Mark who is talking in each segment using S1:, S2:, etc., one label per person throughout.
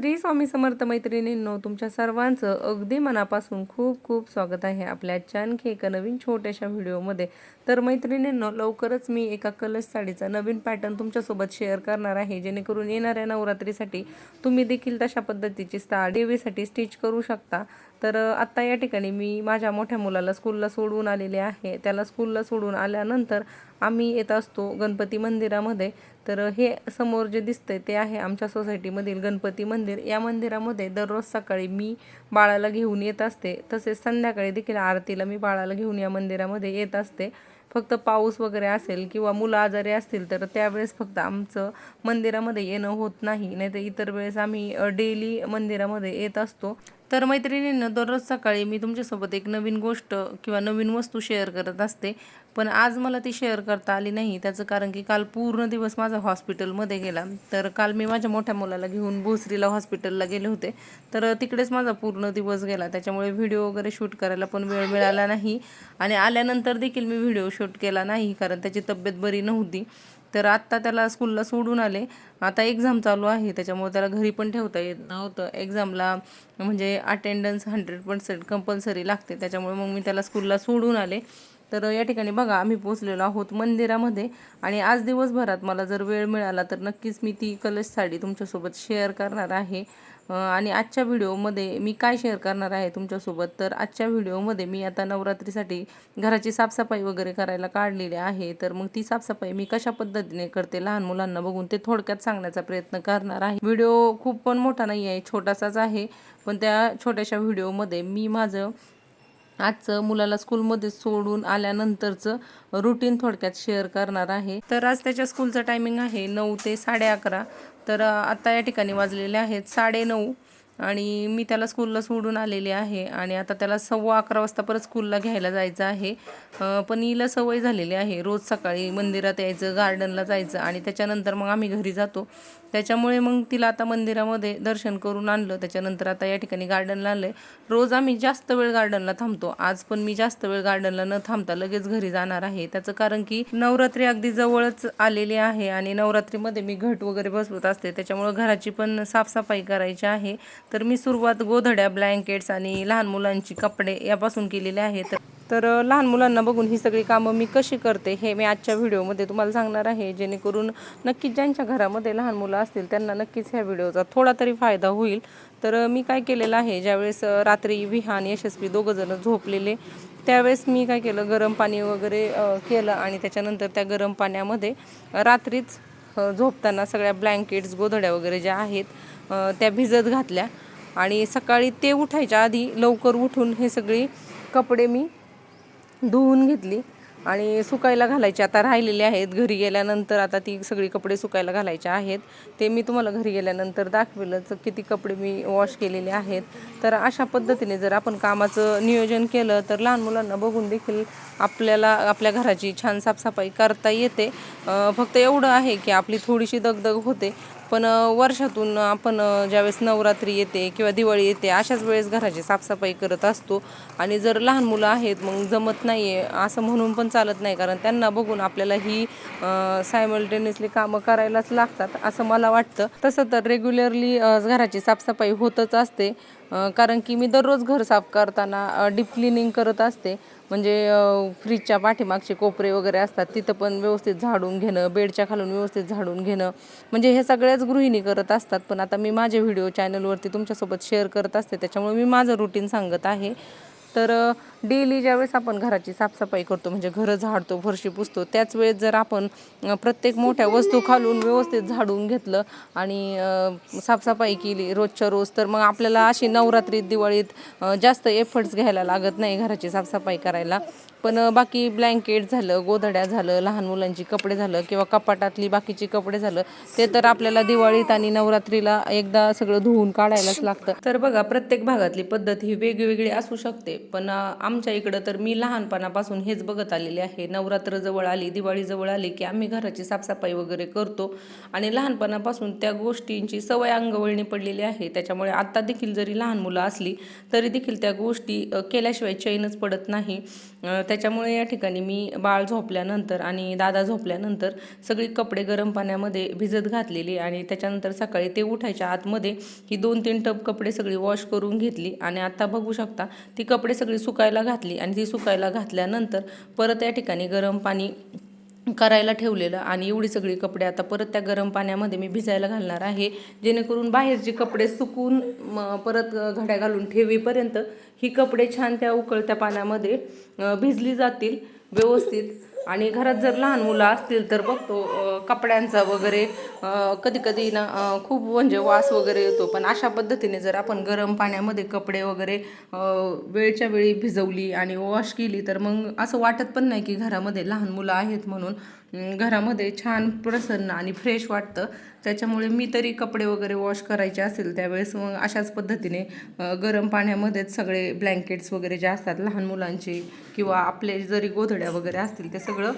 S1: श्री स्वामी समर्थ मैत्रिणींनो तुमच्या सर्वांचं अगदी मनापासून खूप खूप स्वागत आहे आपल्या आणखी एका नवीन छोट्याशा व्हिडिओमध्ये. तर मैत्रिणींनो लवकरच मी एका कलश साडीचा नवीन पॅटर्न तुमच्यासोबत शेअर करणार आहे जेणेकरून येणाऱ्या नवरात्रीसाठी तुम्ही देखील तशा पद्धतीची साडी देवीसाठी स्टिच करू शकता. तर आत्ता या ठिकाणी मी माझ्या मोठ्या मुलाला स्कूलला सोडून आलेले आहे. त्याला स्कूलला सोडून आल्यानंतर आम्ही येत असतो गणपती मंदिरामध्ये. तर हे समोर जे दिसतंय ते आहे आमच्या सोसायटीमधील गणपती मंदिर. या मंदिरामध्ये दररोज सकाळी मी बाळाला घेऊन येत असते. तसेच संध्याकाळी देखील आरतीला मी बाळाला घेऊन या मंदिरामध्ये येत असते. फक्त पाऊस वगैरे असेल किंवा मुलं आजारी असतील तर त्यावेळेस फक्त आमचं मंदिरामध्ये येणं होत नाही. नाहीतर इतर वेळेस आम्ही डेली मंदिरामध्ये येत असतो. तर मैत्रिणींना दररोज सकाळी मी तुमच्यासोबत एक नवीन गोष्ट किंवा नवीन वस्तू शेअर करत असते. पण आज मला ती शेअर करता आली नाही. त्याचं कारण की काल पूर्ण दिवस माझा हॉस्पिटलमध्ये गेला. तर काल मी माझ्या मोठ्या मुलाला घेऊन भोसरीला हॉस्पिटलला गेले होते. तर तिकडेच माझा पूर्ण दिवस गेला. त्याच्यामुळे व्हिडिओ वगैरे शूट करायला पण वेळ मिळाला नाही. आणि आल्यानंतर देखील मी व्हिडिओ शूट केला नाही कारण त्याची तब्येत बरी नव्हती. तर आत्ता त्याला स्कूलला सोडून आले. आता एक्झाम चालू आहे त्याच्यामुळे त्याला घरी पण ठेवता येत नव्हतं. एक्झामला म्हणजे अटेंडन्स हंड्रेड पर्सेंट कंपल्सरी लागते. त्याच्यामुळे मग मी त्याला स्कूलला सोडून आले. तर या ठिकाणी बघा आम्ही पोचलेलो आहोत मंदिरामध्ये. आणि आज दिवसभरात मला जर वेळ मिळाला तर नक्कीच मी ती कलश साडी तुमच्यासोबत शेअर करणार आहे. आणि आजच्या व्हिडिओमध्ये मी काय शेअर करणार आहे तुमच्यासोबत? तर आजच्या व्हिडिओमध्ये मी आता नवरात्रीसाठी घराची साफसफाई वगैरे करायला काढलेली आहे. तर मग ती साफसफाई मी कशा पद्धतीने करते? लहान मुलांना बघून ते थोडक्यात सांगण्याचा प्रयत्न करणार आहे. व्हिडिओ खूप पण मोठा नाही आहे छोटासाच आहे. पण त्या छोट्याशा व्हिडिओमध्ये मी माझं आजचं मुलाला स्कूलमध्ये सोडून आल्यानंतरचं रुटीन थोडक्यात शेअर करणार आहे. तर आज त्याच्या स्कूलचं टायमिंग आहे नऊ ते साडे अकरा. तर आता या ठिकाणी वाजलेले आहेत साडे नऊ. आणि मी त्याला स्कूलला सोडून आलेले आहे आणि आता त्याला सव्वा अकरा वाजता परत स्कूलला घ्यायला जायचं आहे. पण हिला सवय झालेली आहे. रोज सकाळी मंदिरात यायचं गार्डनला जायचं आणि त्याच्यानंतर मग आम्ही घरी जातो. त्याच्यामुळे मग तिला आता मंदिरामध्ये दर्शन करून आणलं. त्याच्यानंतर आता या ठिकाणी गार्डनला आणलं रोज आम्ही जास्त वेळ गार्डनला थांबतो. आज पण मी जास्त वेळ गार्डनला न थांबता लगेच घरी जाणार आहे. त्याचं कारण की नवरात्री अगदी जवळच आलेली आहे आणि नवरात्रीमध्ये मी घट वगैरे बसवत असते. त्याच्यामुळं घराची पण साफसफाई करायची आहे. तर मी सुरुवात गोधड्या ब्लँकेट्स आणि लहान मुलांची कपडे यापासून केलेले आहे तर तर लहान मुलांना बघून ही सगळी कामं मी कशी करते हे मी आजच्या व्हिडिओमध्ये तुम्हाला सांगणार आहे. जेणेकरून नक्कीच ज्यांच्या घरामध्ये लहान मुलं असतील त्यांना नक्कीच ह्या व्हिडिओचा थोडा तरी फायदा होईल. तर मी काय केलेलं आहे ज्यावेळेस रात्री विहान यशस्वी दोघंजणं झोपलेले त्यावेळेस मी काय केलं गरम पाणी वगैरे केलं आणि त्याच्यानंतर त्या गरम पाण्यामध्ये रात्रीच झोपताना सगळ्या ब्लँकेट्स गोधड्या वगैरे ज्या आहेत त्या भिजत घातल्या. आणि सकाळी ते उठायच्या आधी लवकर उठून हे सगळी कपडे मी धुवून घेतली. आणि सुकायला घालायचे. आता राहिलेली आहेत घरी गेल्यानंतर आता ती सगळी कपडे सुकायला घालायचे आहेत. ते मी तुम्हाला घरी गेल्यानंतर दाखवेलच किती कपडे मी वॉश केलेले आहेत. तर अशा पद्धतीने जर आपण कामाचं नियोजन केलं तर लहान मुलांना बघून देखील आपल्याला आपल्या घराची छान साफसफाई करता येते. फक्त एवढं आहे की आपली थोडीशी दगदग होते. पण वर्षातून आपण ज्यावेळेस नवरात्री येते किंवा दिवाळी येते अशाच वेळेस घराची साफसफाई करत असतो. आणि जर लहान मुलं आहेत मग जमत नाही आहे असं म्हणून पण चालत नाही. कारण त्यांना बघून आपल्याला ही सायमल्टेनियसली कामं करायलाच लागतात असं मला वाटतं. तसं तर रेग्युलरली घराची साफसफाई होतच असते. कारण की मी दररोज घर साफ करताना डीप क्लिनिंग करत असते. म्हणजे फ्रीजच्या पाठीमागचे कोपरे वगैरे असतात तिथं पण व्यवस्थित झाडून घेणं बेडच्या खालून व्यवस्थित झाडून घेणं. म्हणजे हे सगळ्याच गृहिणी करत असतात पण आता मी माझे व्हिडिओ चॅनलवरती तुमच्यासोबत शेअर करत असते त्याच्यामुळे मी माझं रुटीन सांगत आहे. तर डेली ज्यावेळेस आपण घराची साफसफाई करतो म्हणजे घरं झाडतो फरशी पुसतो त्याच वेळेस जर आपण प्रत्येक मोठ्या वस्तू खालून व्यवस्थित झाडून घेतलं आणि साफसफाई केली रोजच्या रोज तर मग आपल्याला अशी नवरात्रीत दिवाळीत जास्त एफर्ट्स घ्यायला लागत नाही घराची साफसफाई करायला. पण बाकी ब्लँकेट झालं गोधड्या झालं लहान मुलांची कपडे झालं किंवा कपाटातली बाकीची कपडे झालं ते तर आपल्याला दिवाळीत आणि नवरात्रीला एकदा सगळं धुवून काढायलाच लागतं. तर बघा प्रत्येक भागातली पद्धत ही वेगवेगळी असू शकते पण आमच्या इकडं तर मी लहानपणापासून हेच बघत आलेले आहे. नवरात्र जवळ आली दिवाळी जवळ आली की आम्ही घराची साफसफाई वगैरे करतो आणि लहानपणापासून त्या गोष्टींची सवय अंगवळणी पडलेली आहे. त्याच्यामुळे आता देखील जरी लहान मुलं असली तरी देखील त्या गोष्टी केल्याशिवाय चैनच पडत नाही. त्याच्यामुळे या ठिकाणी मी बाळ झोपल्यानंतर आणि दादा झोपल्यानंतर सगळी कपडे गरम पाण्यामध्ये भिजत घातलेली आणि त्याच्यानंतर सकाळी ते उठायच्या आतमध्ये ही दोन तीन टब कपडे सगळी वॉश करून घेतली आणि आता बघू शकता ती कपडे सगळी सुकायला घातली आणि ती सुकायला घातल्यानंतर परत या ठिकाणी गरम पाणी करायला ठेवलेलं आणि एवढी सगळी कपडे आता परत त्या गरम पाण्यामध्ये मी भिजायला घालणार आहे. जेणेकरून बाहेरचे कपडे सुकून म परत घड्या घालून ठेवीपर्यंत ही कपडे छान त्या उकळत्या पाण्यामध्ये भिजली जातील व्यवस्थित. आणि घरात जर लहान मुलं असतील तर बघतो कपड्यांचा वगैरे कधी कधी ना खूप म्हणजे वास वगैरे येतो. पण अशा पद्धतीने जर आपण गरम पाण्यामध्ये कपडे वगैरे वेळच्या वेळी भिजवली आणि वॉश केली तर मग असं वाटत पण नाही की घरामध्ये लहान मुलं आहेत म्हणून घरामध्ये छान प्रसन्न आणि फ्रेश वाटतं. त्याच्यामुळे मी तरी कपडे वगैरे वॉश करायचे असेल त्यावेळेस. मग अशाच पद्धतीने गरम पाण्यामध्येच सगळे ब्लँकेट्स वगैरे जे असतात लहान मुलांचे किंवा आपले जरी गोधड्या वगैरे असतील ते सगळं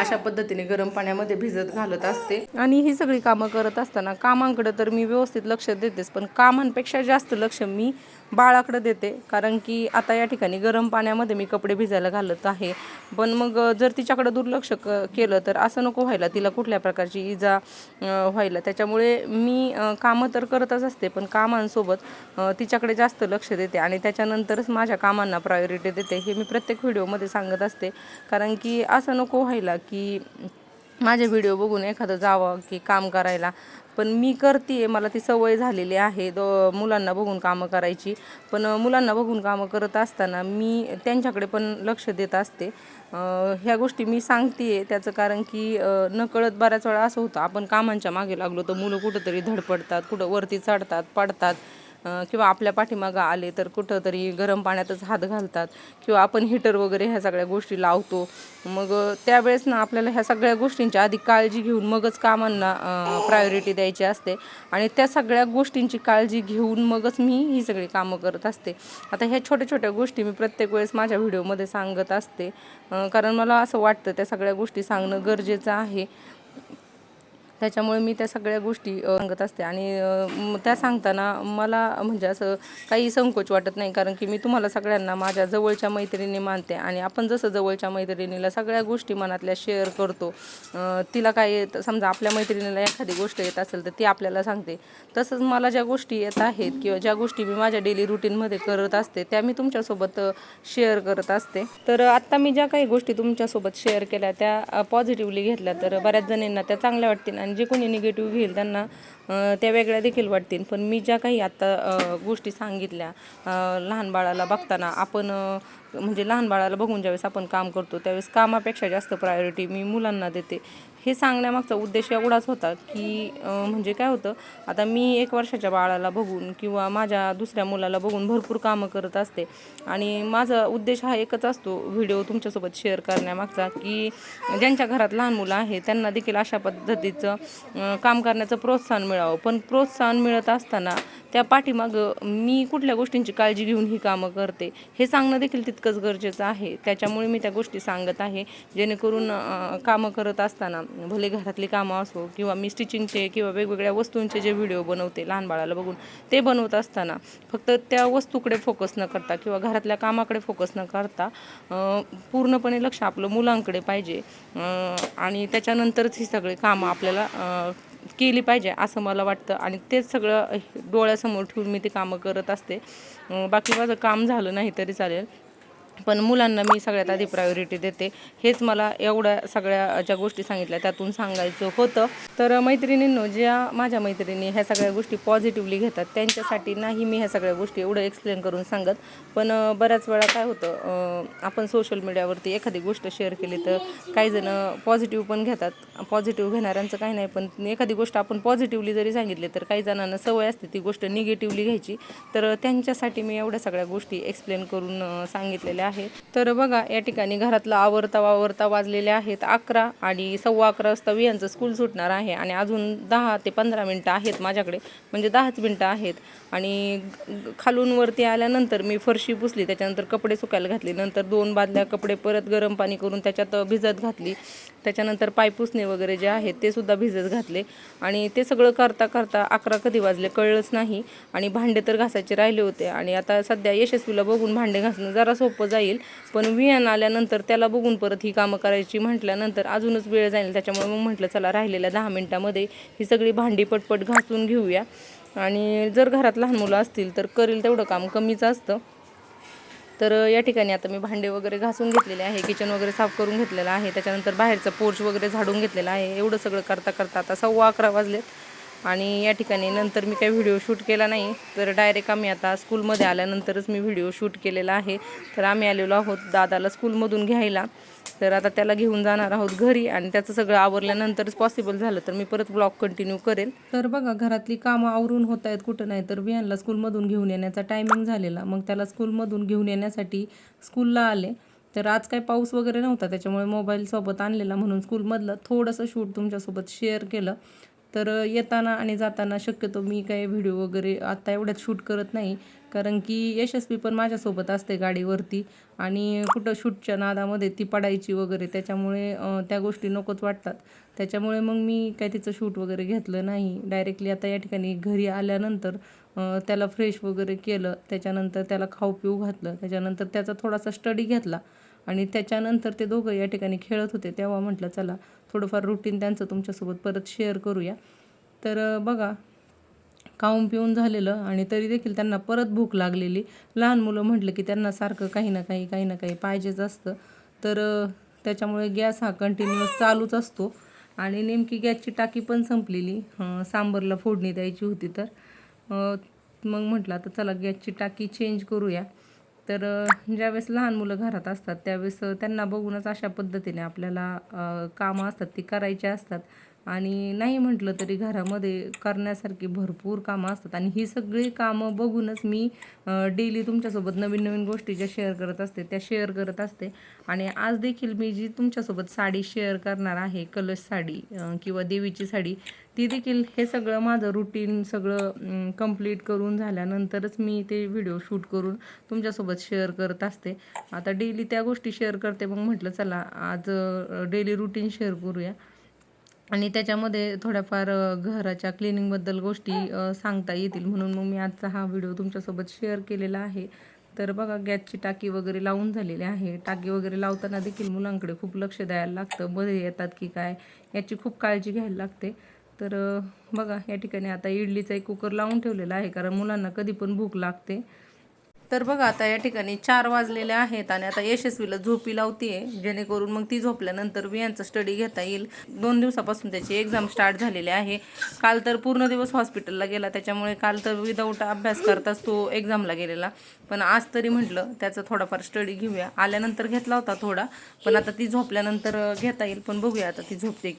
S1: अशा पद्धतीने गरम पाण्यामध्ये भिजत घालत असते. आणि ही सगळी कामं करत असताना कामांकडे तर मी व्यवस्थित लक्ष देतेच पण कामांपेक्षा जास्त लक्ष मी बाळाकडं देते. कारण की आता या ठिकाणी गरम पाण्यामध्ये मी कपडे भिजायला घालत आहे. पण मग जर तिच्याकडं दुर्लक्ष क केलं तर असं नको व्हायला. तिला कुठल्या प्रकारची इजा व्हायला. त्याच्यामुळे मी कामं तर करतच असते पण कामांसोबत तिच्याकडे जास्त लक्ष देते आणि त्याच्यानंतरच माझ्या कामांना प्रायोरिटी देते. हे मी प्रत्येक व्हिडिओमध्ये सांगत असते. कारण की असं नको व्हायला की माझे व्हिडिओ बघून एखादं जावं की काम करायला. पण मी करते मला ती सवय झालेली आहे दो मुलांना बघून कामं करायची. पण मुलांना बघून कामं करत असताना मी त्यांच्याकडे पण लक्ष देत असते. ह्या गोष्टी मी सांगते त्याचं कारण की नकळत बऱ्याच वेळा असं होतं आपण कामांच्या मागे लागलो तर मुलं कुठंतरी धडपडतात कुठं वरती चढतात पडतात. किंवा आपल्या पाठीमागं आले तर कुठंतरी गरम पाण्यातच हात घालतात किंवा आपण हिटर वगैरे ह्या सगळ्या गोष्टी लावतो. मग त्यावेळेस ना आपल्याला ह्या सगळ्या गोष्टींची आधी काळजी घेऊन मगच कामांना प्रायोरिटी द्यायची असते. आणि त्या सगळ्या गोष्टींची काळजी घेऊन मगच मी ही सगळी कामं करत असते. आता ह्या छोट्या छोट्या गोष्टी मी प्रत्येक वेळेस माझ्या व्हिडिओमध्ये सांगत असते. कारण मला असं वाटतं त्या सगळ्या गोष्टी सांगणं गरजेचं आहे. त्याच्यामुळे मी त्या सगळ्या गोष्टी सांगत असते. आणि त्या सांगताना मला म्हणजे असं काही संकोच वाटत नाही. कारण की मी तुम्हाला सगळ्यांना माझ्या जवळच्या मैत्रिणी मानते. आणि आपण जसं जवळच्या मैत्रिणीला सगळ्या गोष्टी मनातल्या शेअर करतो तिला काय येत समजा आपल्या मैत्रिणीला एखादी गोष्ट येत असेल तर ती आपल्याला सांगते. तसंच मला ज्या गोष्टी येत आहेत किंवा ज्या गोष्टी मी माझ्या डेली रुटीनमध्ये करत असते त्या मी तुमच्यासोबत शेअर करत असते. तर आत्ता मी ज्या काही गोष्टी तुमच्यासोबत शेअर केल्या त्या पॉझिटिव्हली घेतल्या तर बऱ्याच जणींना त्या चांगल्या वाटतील. आणि जे कोणी निगेटिव्ह घेईल त्यांना त्या वेगळ्या देखील वाटतील. पण मी ज्या काही आत्ता गोष्टी सांगितल्या लहान बाळाला बघताना आपण म्हणजे लहान बाळाला बघून ज्यावेळेस आपण काम करतो त्यावेळेस कामापेक्षा जास्त प्रायोरिटी मी मुलांना देते. हे सांगण्यामागचा उद्देश एवढाच होता की म्हणजे काय होतं आता मी एक वर्षाच्या बाळाला बघून किंवा माझ्या दुसऱ्या मुलाला बघून भरपूर कामं करत असते. आणि माझा उद्देश हा एकच असतो व्हिडिओ तुमच्यासोबत शेअर करण्यामागचा की ज्यांच्या घरात लहान मुलं आहे त्यांना देखील अशा पद्धतीचं काम करण्याचं प्रोत्साहन मिळावं. पण प्रोत्साहन मिळत असताना त्या पाठीमागं मी कुठल्या गोष्टींची काळजी घेऊन ही कामं करते हे सांगणं देखील तितकंच गरजेचं आहे. त्याच्यामुळे मी त्या गोष्टी सांगत आहे. जेणेकरून कामं करत असताना भले घरातली कामं असो किंवा मी स्टिचिंगचे किंवा वेगवेगळ्या वस्तूंचे जे व्हिडिओ बनवते लहान बाळाला बघून ते बनवत असताना फक्त त्या वस्तूकडे फोकस न करता किंवा घरातल्या कामाकडे फोकस न करता पूर्णपणे लक्ष आपलं मुलांकडे पाहिजे. आणि त्याच्यानंतरच ही सगळी कामं आपल्याला केली पाहिजे असं मला वाटतं. आणि तेच सगळं डोळ्यासमोर ठेवून मी ते कामं करत असते. बाकी माझं काम झालं नाही तरी चालेल. पण मुलांना मी सगळ्यात आधी प्रायोरिटी देते. हेच मला एवढ्या सगळ्या ज्या गोष्टी सांगितल्या त्यातून सांगायचं होतं. तर मैत्रिणींनो ज्या माझ्या मैत्रिणी ह्या सगळ्या गोष्टी पॉझिटिव्हली घेतात त्यांच्यासाठी नाही मी ह्या सगळ्या गोष्टी एवढं एक्सप्लेन करून सांगत. पण बऱ्याच वेळा काय होतं आपण सोशल मीडियावरती एखादी गोष्ट शेअर केली तर काहीजणं पॉझिटिव्ह पण घेतात. पॉझिटिव्ह घेणाऱ्यांचं काही नाही पण एखादी गोष्ट आपण पॉझिटिव्हली जरी सांगितली तर काही जणांना सवय असते ती गोष्ट निगेटिव्हली घ्यायची. तर त्यांच्यासाठी मी एवढ्या सगळ्या गोष्टी एक्सप्लेन करून सांगितलेल्या आहेत तर बघा या ठिकाणी घरातला आवरता वावरता वाजलेले आहेत अकरा आणि सव्वा अकरा वाजता वियांचं स्कूल सुटणार आहे आणि अजून दहा ते पंधरा मिनटं आहेत माझ्याकडे. म्हणजे दहाच मिनटं आहेत. आणि खालून वरती आल्यानंतर मी फरशी पुसली त्याच्यानंतर कपडे सुकायला घातले नंतर दोन बादल्या कपडे परत गरम पाणी करून त्याच्यात भिजत घातली. त्याच्यानंतर पाय पुसणे वगैरे जे आहेत ते सुद्धा भिजत घातले. आणि ते सगळं करता करता अकरा कधी वाजले कळलंच नाही. आणि भांडे तर घासायचे राहिले होते. आणि आता सध्या यशस्वीला बघून भांडे घासणं जरा सोपं जाईल. पण विहान आल्यानंतर त्याला बघून परत ही कामं करायची म्हटल्यानंतर अजूनच वेळ जाईल. त्याच्यामुळे मग म्हटलं चला राहिलेल्या दहा मिनटामध्ये ही सगळी भांडी पटपट घासून घेऊया. आणि जर घरात लहान मुलं असतील तर करेल तेवढं काम कमीच असतं. तर या ठिकाणी आता मी भांडे वगैरे घासून घेतलेले आहे किचन वगैरे साफ करून घेतलेलं आहे. त्याच्यानंतर बाहेरचा पोर्च वगैरे झाडून घेतलेला आहे. एवढं सगळं करता करता आता सव्वा अकरा वाजलेत. आणि या ठिकाणी नंतर मी काही व्हिडिओ शूट केला नाही. तर डायरेक्ट आम्ही आता स्कूलमध्ये आल्यानंतरच मी व्हिडिओ शूट केलेला आहे. तर आम्ही आलेलो आहोत दादाला स्कूलमधून घ्यायला. तर आता त्याला घेऊन जाणार आहोत घरी आणि त्याचं सगळं आवरल्यानंतरच पॉसिबल झालं तर मी परत ब्लॉग कंटिन्यू करेल. तर बघा घरातली कामं आवरून होत आहेत कुठं नाही तर विहानला स्कूलमधून घेऊन येण्याचा टायमिंग झालेला. मग त्याला स्कूलमधून घेऊन येण्यासाठी स्कूलला आले. तर आज काही पाऊस वगैरे नव्हता त्याच्यामुळे मोबाईल सोबत आणलेला म्हणून स्कूलमधलं थोडंसं शूट तुमच्यासोबत शेअर केलं. तर येताना आणि जाताना शक्यतो मी काही व्हिडिओ वगैरे आत्ता एवढ्यात शूट करत नाही. कारण की यशस्वी पण माझ्यासोबत असते गाडीवरती आणि कुठं शूटच्या नादामध्ये ती पडायची वगैरे त्याच्यामुळे त्या गोष्टी नकोच वाटतात. त्याच्यामुळे मग मी काही तिचं शूट वगैरे घेतलं नाही. डायरेक्टली आता या ठिकाणी घरी आल्यानंतर त्याला फ्रेश वगैरे केलं. त्याच्यानंतर त्याला खाऊ पिऊ घातलं. त्याच्यानंतर त्याचा थोडासा स्टडी घेतला आणि त्याच्यानंतर ते दोघं या ठिकाणी खेळत होते. तेव्हा म्हटलं चला थोडंफार रुटीन त्यांचं तुमच्यासोबत परत शेअर करूया. तर बघा खाऊन पिऊन झालेलं आणि तरी देखील त्यांना परत भूक लागलेली. लहान मुलं म्हटलं की त्यांना सारखं काही ना काही काही ना काही पाहिजेच असतं. तर त्याच्यामुळे गॅस हा कंटिन्युअस चालूच असतो. आणि नेमकी गॅसची टाकी पण संपलेली. सांबरला फोडणी द्यायची होती तर. मग म्हटलं आता चला गॅसची टाकी चेंज करूया. तर ज्यावेळेस लहान मुलं घरात असतात त्यावेळेस त्यांना बघूनच अशा पद्धतीने आपल्याला कामं असतात ती करायची असतात. आणि नाही म्हटलं तरी घरामध्ये करण्यासारखी भरपूर कामं असतात. आणि ही सगळी कामं बघूनच मी डेली तुमच्यासोबत नवीन नवीन गोष्टी ज्या शेअर करत असते त्या शेअर करत असते. आणि आज देखील मी जी तुमच्यासोबत साडी शेअर करणार आहे कलश साडी किंवा देवीची साडी ती देखील हे सगळं माझं रुटीन सगळं कंप्लीट करून झाल्यानंतरच मी ते व्हिडिओ शूट करून तुमच्यासोबत शेअर करत असते. आता डेली त्या गोष्टी शेअर करते मग म्हटलं चला आज डेली रुटीन शेअर करूया. आणि त्याच्यामध्ये थोड्याफार घराच्या क्लिनिंगबद्दल गोष्टी सांगता येतील. म्हणून मग मी आजचा हा व्हिडिओ तुमच्यासोबत शेअर केलेला आहे. तर बघा गॅसची टाकी वगैरे लावून झालेली आहे. टाकी वगैरे लावताना देखील मुलांकडे खूप लक्ष द्यायला लागतं. मध्ये येतात की काय याची खूप काळजी घ्यायला लागते. तर बघा या ठिकाणी आता इडलीचा एक कुकर लावून ठेवलेला आहे. कारण मुलांना कधी पण भूक लागते. तर बघा आता या ठिकाणी चार वाजलेले आहेत आणि आता यशस्वीला झोपी लावतीये. जेणेकरून मग ती झोपल्यानंतर वियांचा स्टडी घेता येईल. दोन दिवसापासून त्याची एक्झाम स्टार्ट झालेली आहे. काल तर पूर्ण दिवस हॉस्पिटलला गेला. त्याच्यामुळे काल तर विदाऊट अभ्यास करताच तो एक्झामला गेलेला. पण आज तरी म्हटलं त्याचा थोडाफार स्टडी घेऊया. आल्यानंतर घेतला होता थोडा पण आता ती झोपल्यानंतर घेता येईल. पण बघूया आता ती झोपते